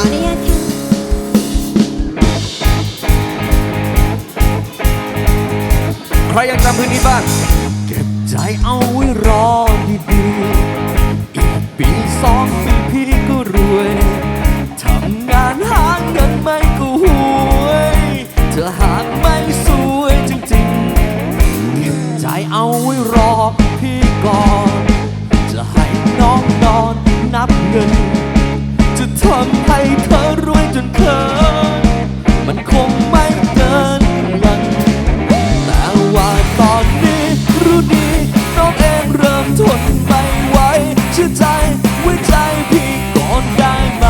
อนุญาตค่ะใครยังจำพื้นที่บ้าง เก็บใจเอาไว้รอดีๆ ทำให้เธอรวยจนเคินมันคงไม่เกินกำลังแต่ว่าตอนนี้รู้ดีน้องเองเริ่มทนไม่ไหวเชื่อใจไว้ใจพี่ก่อนได้ไหม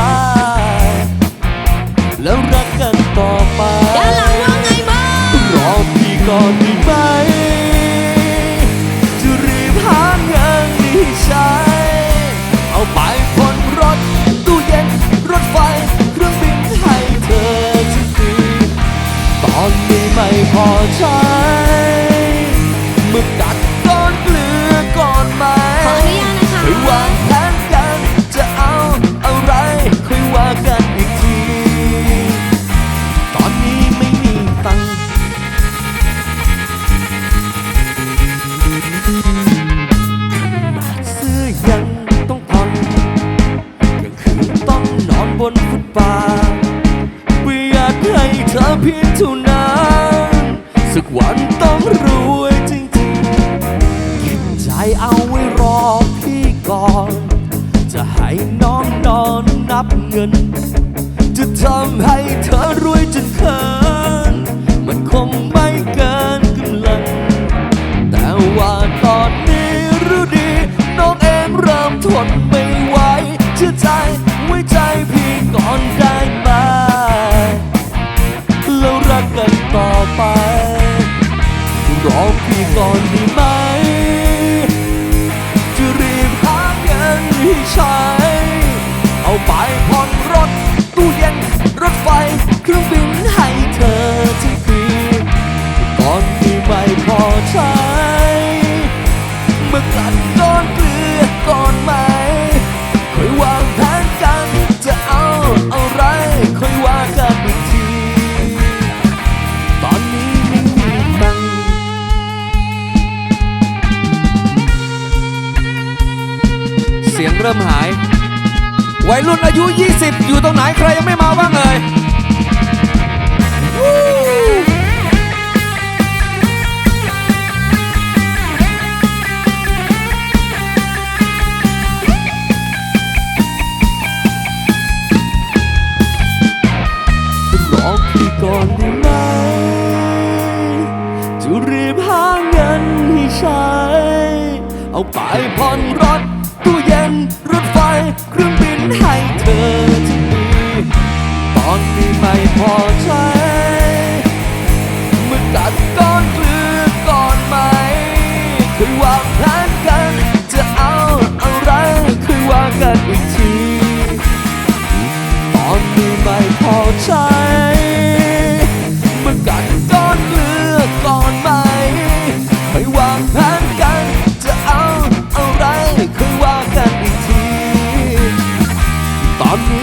แล้วรักกันต่อไปด้านหลังว่าไงบ้างรอพี่ก่อนได้ไหมจะรีบหาเงินให้ใช้ ไม่พอใช้เมื่อกัดก้อนเกลือก่อนไหมขออนุญาตนะคะไปวางแผนกันจะเอาอะไรค่อยว่ากันอีกที ตอนนี้ไม่มีตังค์เสื้อยังต้องผ่อนกลางคืนต้องนอนบนฟุตบาทไม่อยากให้เธอเพียงเท่านั้น สัก อนได้ไหม จะรีบหาเงินให้ใช้ เอาไปผ่อนรถ ตู้เย็น รถไฟ เครื่องบินให้เธอทั้งปีก่อนที่ไม่พอใช้ เมื่อกัน เริ่มหาย วัยรุ่นอายุ 20 อยู่ตรงไหนใครยังไม่มาบ้างเลยวู้รอพี่ก่อนได้ไหมจะรีบหาเงินให้ใช้ เอาไปผ่อนร นรถไฟเครื่องบินให้เธอที่มีตอนนี้ไม่พอใช้เมื่อตัดก้อนเกลือก่อนไหมเคยวางแผนกัน จะเอาอะไรเคยว่ากันอีกที ตอนนี้ไม่พอใช้ 안